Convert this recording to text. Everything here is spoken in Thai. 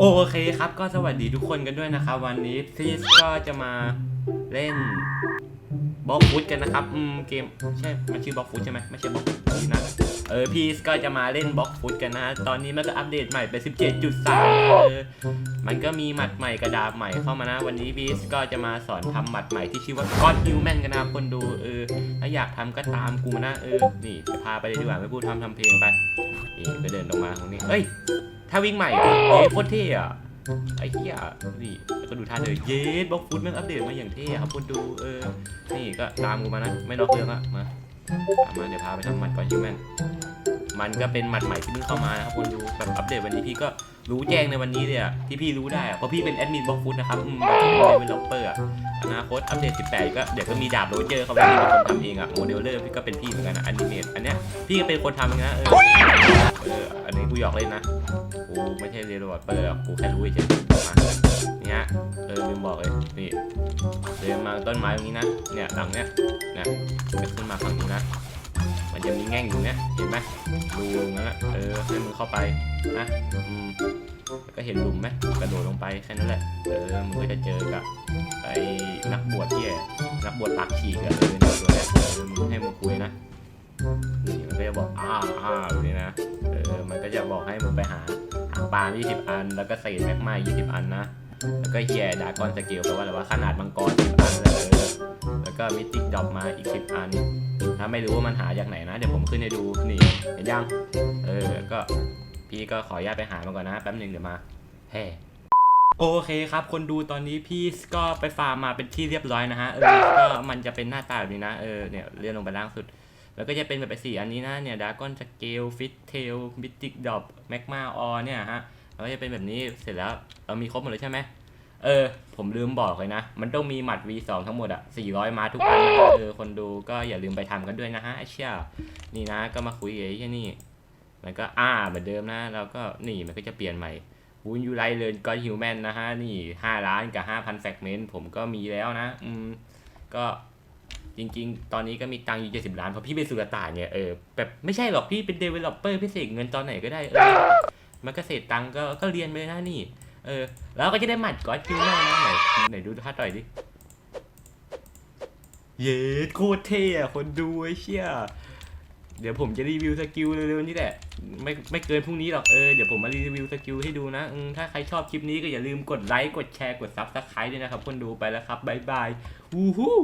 โอเคครับก็สวัสดีทุกคนกันด้วยนะครับ วันนี้พีสก็จะมาเล่น บล็อกฟุตกันนะครับ อืม เกมใช่ มันชื่อบล็อกฟุตใช่ไหมไม่ใช่บล็อกฟุตนะ เออ พีสก็จะมาเล่นบล็อกฟุตกันนะ ตอนนี้มันก็อัปเดตใหม่เป็น17.3 เออ มันก็มีหมัดใหม่กระดาบใหม่เข้ามานะ วันนี้พีสก็จะมาสอนทำหมัดใหม่ที่ชื่อว่า God Human กันนะคนดู เออ ถ้าอยากทำก็ตามกูนะ เออ นี่จะพาไปเลยดีกว่าไม่พูดทำทำเพลงไป นี่ไปเดินลงมาตรงนี้ เอ้ย ถ้าวิ่งใหม่เหรอเย้โคตรเท่อะ ไอ้เหี้ยนี่แล้วก็ดูท่าเดินเย้บล็อกฟุตแม่งอัปเดตมาอย่างเท่ครับคุณดูเออ นี่ก็ตามกูมานะไม่นอกเรื่องอะมาตามมาเดี๋ยวพาไปทำหมัดก่อนฮิวแมนมันก็เป็นหมัดใหม่ที่เพิ่งเข้ามานะครับคุณดูแบบอัปเดตวันนี้พี่ก็รู้แจ้งในวันนี้เลยอะที่พี่รู้ได้อะเพราะพี่เป็นแอดมินบล็อกฟุตนะครับอืมเป็นเดเวลลอปเปอร์อะอนาคตอัปเดต 18 ก็เดี๋ยวก็มีดาบโรเจอร์เข้าไปที่เป็นคนทำเองอะโมเดลเลอร์พี่ก็เป็นพี่เหมือนกันนะอนิเมตอันเนี้ยพี่ก็เป็นคนทำนะเออเออ อันนี้กูหยอกเล่นนะ กูไม่ใช่เรียนรู้เปิดหรอกกูแค่รู้เฉยๆมานี่ฮะเออลืมบอกเลย นี่เดินมาต้นไม้ตรงนี้นะ เนี่ยหลังเนี้ยเนี่ยจะขึ้นมาฝั่งนี้นะ มันจะมีแง่งอยู่เนี้ยเห็นไหมรูงนั้นอะเออ ให้มึงเข้าไปนะ อืมแล้วก็เห็นหลุมไหมกระโดดลงไปแค่นั้นแหละ เออ มึงก็จะเจอกับไอ้นักบวชที่นักบวชปากฉีกอะเออเนี่ยตัวเนี้ยเออมึงให้มึงคุยนะนี่มันก็จะบอกอ้าอ้าแบบนี้นะ มันก็จะบอกให้มึงไปหาหางปลา20 อัน แล้วก็เศษแมกมา20 อันนะ แล้วก็เฮียดากอนสเกลแปลว่าอะไรวะขนาดมังกร10อันเลยเออแล้วก็มิติกดอกมาอีก 10 อัน ถ้าไม่รู้ว่ามันหาจากไหนนะ เดี๋ยวผมขึ้นให้ดู นี่เห็นยัง เออ ก็พี่ก็ขออนุญาตไปหามันก่อนนะ แป๊บหนึ่งเดี๋ยวมาแฮ่โอเคครับ คนดูตอนนี้พี่ก็ไปฟาร์มมาเป็นที่เรียบร้อยนะฮะ เออ ก็มันจะเป็นหน้าตาแบบนี้นะ เออ เนี่ยเลื่อนลงไปล่างสุด แล้วก็จะเป็นแบบไอ้สี่อันนี้นะเนี่ยดากอนสเกลฟิตเทลมิติกดอปแมกมาออเนี่ยฮะแล้วก็จะเป็นแบบนี้เสร็จแล้วเรามีครบหมดเลยใช่ไหมเออ ผมลืมบอกเลยนะ มันต้องมีหมัด V2 ทั้งหมดอะ400 มาทุกอันนะเออคนดูก็อย่าลืมไปทำกันด้วยนะฮะไอเชี่ยนี่นะก็มาคุยไอ้เชี่นี่มันก็อ่าเหมือนเดิมนะแล้วก็นี่มันก็จะเปลี่ยนใหม่วูนยูไลเลนก็ฮิวแมนนะฮะ นี่ 5 ล้านกับ 5,000 แฟกเมนต์ผมก็มีแล้วนะ อืม ก็ จริง ๆ ตอนนี้ก็มีตังค์อยู่70ล้านเพราะพี่เป็นสุลต่านเนี่ยเออแบบไม่ใช่หรอกพี่เป็นเดเวลลอปเปอร์พี่เสกเงินตอนไหนก็ได้เออมันก็เสร็จตังค์ก็ก็เรียนไปนะนี่ เออ แล้วก็จะได้หมัดก้อนคิวมานะไหนไหนดูท่าต่อยดิเย้โคตรเท่อะคนดูไอ้เชี่ยเดี๋ยวผมจะรีวิวสกิลเร็วๆนี้แหละไม่ไม่เกินพรุ่งนี้หรอกเออเดี๋ยวผมมารีวิวสกิลให้ดูนะถ้าใครชอบคลิปนี้ก็อย่าลืมกดไลค์กดแชร์กดซับสไครต์ด้วยนะครับ คนดูไปแล้วครับ บ๊ายบาย วู้ฮู้